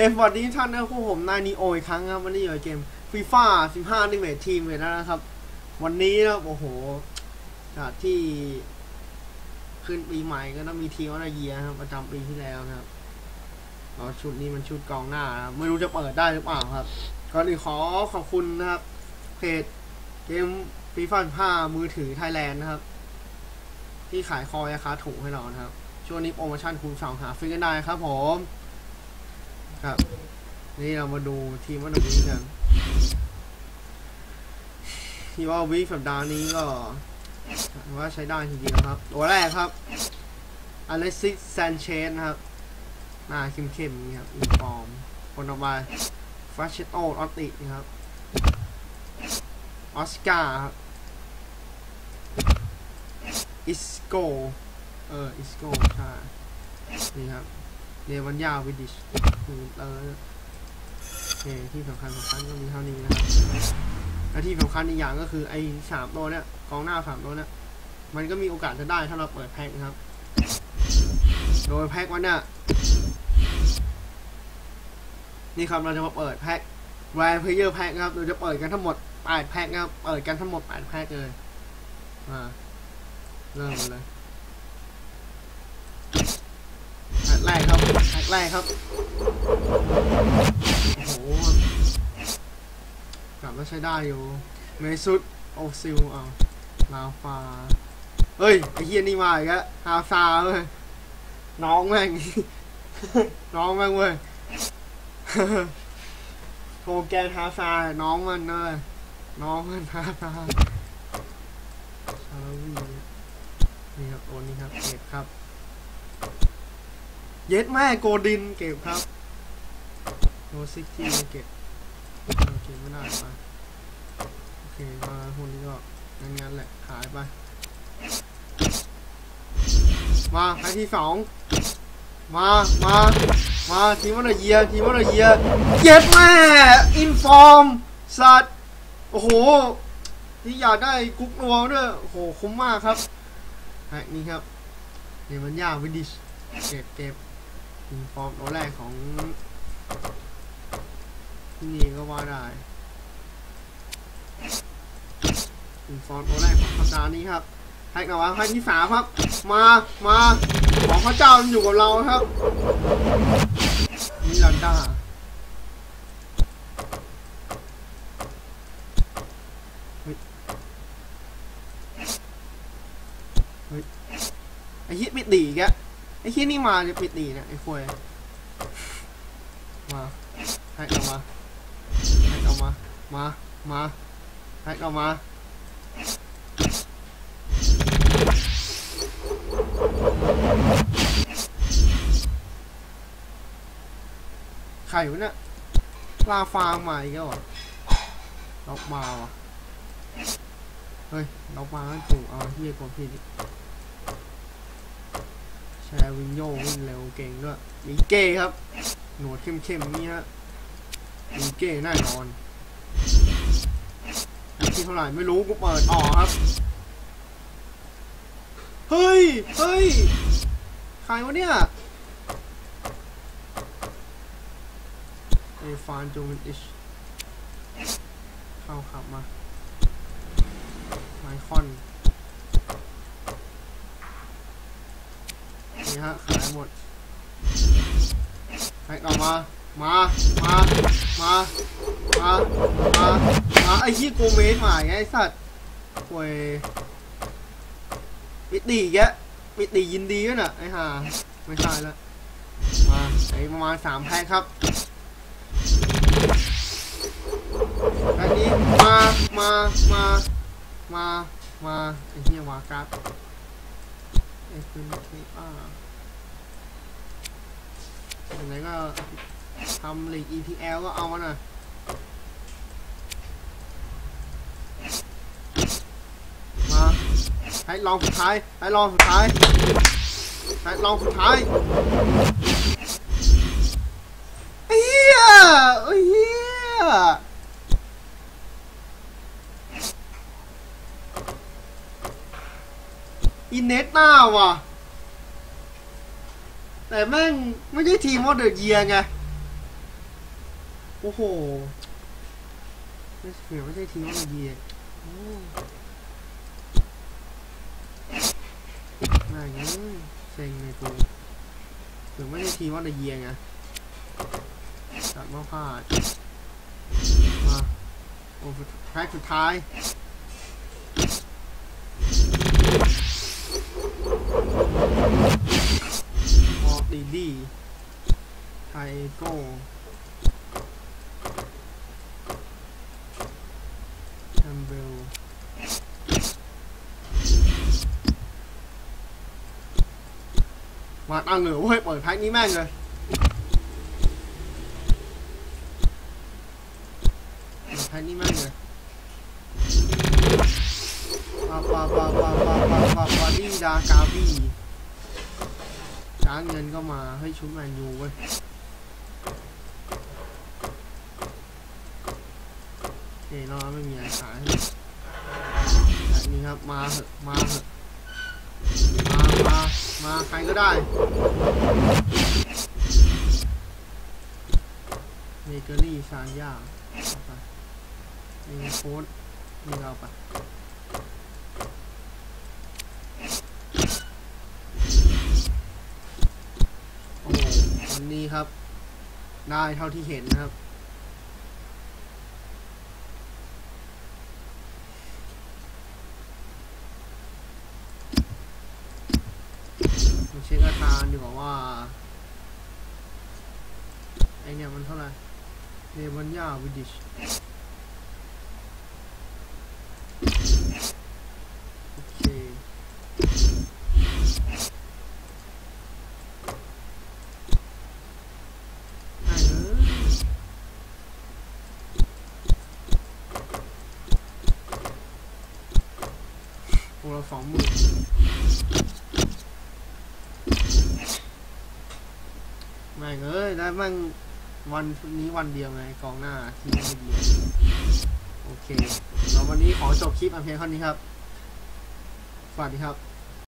สวัสดีทุกท่านนะครับพวกผมนายนีโออีกครั้งครับวันนี้อยู่ในเกมฟีฟ่า15 Ultimate Team เลยนะครับ วันนี้นะโอ้โหจากที่ขึ้นปีใหม่ก็ต้องมีทีมวันเยียครับประจำปีที่แล้วนะครับอ๋อชุดนี้มันชุดกองหน้านะครับไม่รู้จะเปิดได้หรือเปล่าครับก่อนอื่นขอขอบคุณนะครับเพจเกมฟีฟ่า15มือถือไทยแลนด์นะครับ ที่ขายคอยราคาถูกให้เรานะครับช่วงนี้โปรโมชั่นคูณสองหาฟรีกันได้ครับผม ครับ นี่เรามาดูทีมวันนี้กันที่ว่าวีคสัปดาห์นี้ก็ว่าใช้ได้จริงๆนะครับ ตัวแรกครับอเล็กซิสแซนเชสครับหน้าเข้มๆนี่ครับอินฟอร์มคนต่อมาฟาเชโตออตตินะครับออสการ์ครับอิสโกเอออิสโกใช่นี่ครับ เนวันยาวิดิชคือเออโอเคที่สำคัญสำคัญก็มีเท่านี้นะครับและที่สำคัญอีกอย่างก็คือไอ้สามตัวเนี้ยกองหน้าสามตัวเนี้ยมันก็มีโอกาสจะได้ถ้าเราเปิดแพ็คนะครับ โดยแพ็ควันเนี้ยนี่ครับเราจะมาเปิดแพ็คแวร์เพเยอร์แพ็คครับเราจะเปิดกันทั้งหมดแปดแพ็คครับเปิดกันทั้งหมดแปดแพ็คเลยอ่าเริ่มเลยแพ็คแรกครับ แรกครับโอ้โหกลับมาใช้ได้อยู่ เมซุดโอซิลเอาลาฟา เฮ้ย ไอเฮียนี่มาอีกแล้วฮาซาเว้ยน้องแม่ง น้องแม่งเว้ยโปรแกรมฮาซา น้องมันเนยน้องมันฮาซาชาลวีนี่ครับโอนนี่ครับเก็บครับ เย็ดแม่โกดินเก็บครับโนซิตี้เก็บโอเคไม่ได้ไปโอเคมาคนนี้ก็งั้นๆแหละขายไป มาใครที่สองมา มา มาทีมวันเยียทีมวันเยียเย็ดแม่อินฟอร์มสัตว์โอ้โหที่อยากได้กุ๊กนัวด้วยโอ้โหคุ้มมากครับนี่ครับเนี่ยมันยากวิดิชเก็บเก็บ ฟอร์มตัวแรกของที่นี่ก็ว่าได้ฟอร์มตัวแรกของสัปดาห์นี้ครับให้กับว่าให้ที่สามครับ มามาของพระเจ้าอยู่กับเราครับมิลันดาเฮ้ยเฮ้ยไอ้ฮิตปิดดีแก ไอ้ฮิตนี่มาจะปิดดีเนี่ยไอ้ควยมาให้เอามาให้เอามา มา มาให้เอามาใครวะเนี่ยลาฟางมาอีกแล้วเหรอล็อกมาว่ะ เฮ้ยล็อกมาไม่ถูกเอาที่กดผิดอีก แชร์วินโยวิ่งเร็วเก่งด้วยมีเก้ครับ หนวดเข้มๆนี่ฮะมีเก้แน่นอนอันที่เท่าไหร่ไม่รู้กูเปิดออกครับ เฮ้ย เฮ้ย ใครวะเนี่ยเอฟานจูมินอิชเข้าขับมา ไมคอน นี่ฮะขายหมดให้ออกมา มา มา มา มา มา มาไอ้ยี่โกเมสมาไงไอ้สัตว์โวยปิดดีแกปิดดียินดีด้วยน่ะไอ้ห่าไม่ใช่ละมาไอ้ประมาณสามแพ็คครับอันนี้มา มา มา มา มาไอ้เหี้ยวากัสไอ้คืนเคป้าไหนก็ทำลีก EPL ก็เอามาหน่อยมาให้ลองสุดท้ายให้ลองสุดท้ายให้ลองสุดท้ายเฮียเอ้ยเฮีย อินเนตหน้าว่ะ แต่แม่งไม่ใช่ทีมวอเดอร์เยียไง โอ้โหไม่เสียไม่ใช่ทีมว่าดีอะโอ้น่าอย่างนี้เซ็งเลยกูถึงไม่ใช่ทีมว่าดียไงตัดมาพลาดมาโอ้แพ็กสุดท้าย hay đi hay go em will mà tao ngửa hết bởi phải ní mang rồi. Phải ní mang rồi. Ba ba ba ba ba ba ba đi ra cà vi ช้าเงินก็มาให้ชุดแมนยูเว้ยโอเคเราไม่มีอะไรขายแบบนี้ครับ มาเถอะมาเถอะมา มา มา ใครก็ได้เมเกอรี่ซานย่าเอาไปมีโค้ดนี่เราไป โอ้โหวันนี้ ครับ ได้เท่าที่เห็นนะครับ เช็คอาคารดีกว่าว่าไอเนี่ยมันเท่าไหร่เรบันยาวิดิช โอเค ได้เลย โอ้ละสองหมื่นแม่งเอ้ยได้แม่งวันนี้วันเดียวไงกองหน้าที่ไม่ดีโอเคแล้ววันนี้ขอจบคลิปอันเพียงเท่านี้ครับ สวัสดีครับ